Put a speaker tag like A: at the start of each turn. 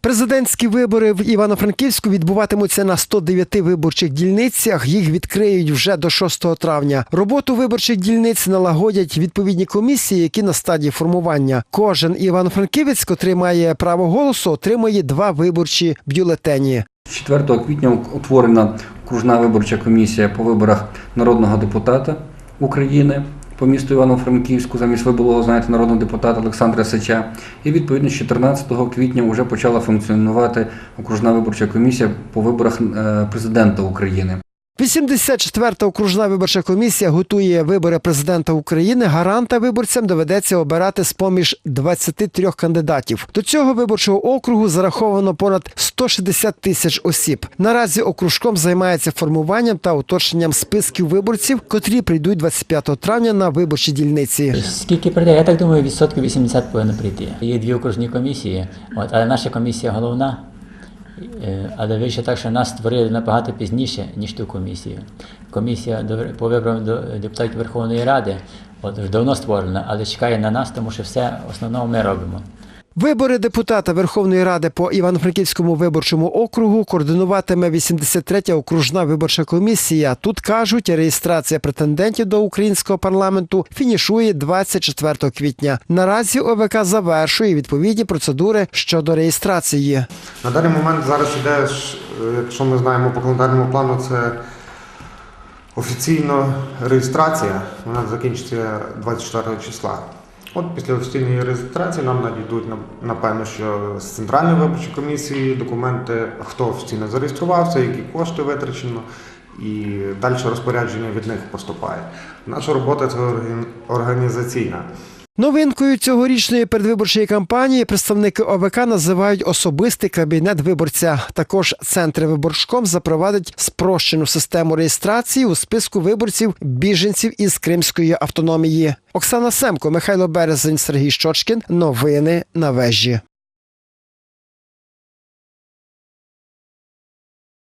A: Президентські вибори в Івано-Франківську відбуватимуться на 109 виборчих дільницях. Їх відкриють вже до 6 травня. Роботу виборчих дільниць налагодять відповідні комісії, які на стадії формування. Кожен івано-франківець, котрий має право голосу, отримує два виборчі бюлетені.
B: 4 квітня утворена окружна виборча комісія по виборах народного депутата України по місту Івано-Франківську. Замість вибулого, знаєте, народного депутата Олександра Сича. І відповідно з 14 квітня вже почала функціонувати окружна виборча комісія по виборах е, президента України.
A: 84-та окружна виборча комісія готує вибори президента України. Гаранта виборцям доведеться обирати з поміж 23 кандидатів. До цього виборчого округу зараховано понад 160 тисяч осіб. Наразі окружком займається формуванням та уточненням списків виборців, котрі прийдуть 25 травня на виборчі дільниці.
C: Скільки прийде? Я так думаю, відсотків 80 повинно прийти. Є дві окружні комісії, от, але наша комісія головна. Е, Але вийшло так, що нас створили набагато пізніше, ніж ту комісію. Комісія по виборам депутатів Верховної Ради от, давно створена, але чекає на нас, тому що все в основному ми робимо.
A: Вибори депутата Верховної Ради по Івано-Франківському виборчому округу координуватиме 83-я окружна виборча комісія. Тут кажуть, реєстрація претендентів до українського парламенту фінішує 24 квітня. Наразі ОВК завершує відповідні процедури щодо реєстрації.
D: На даний момент зараз іде, е, якщо ми знаємо по календарному плану, це офіційна реєстрація. Вона закінчиться 24 числа. От після офіційної реєстрації нам надійдуть на- напевно, що з центральної виборчої комісії документи, хто офіційно зареєструвався, які кошти витрачено, і далі розпорядження від них поступає. Наша робота це організаційна.
A: Новинкою цьогорічної передвиборчої кампанії представники ОВК називають особистий кабінет виборця. Також центри виборчком запровадить спрощену систему реєстрації у списку виборців біженців із Кримської автономії. Оксана Семко, Михайло Березень, Сергій Щочкін. Новини на вежі.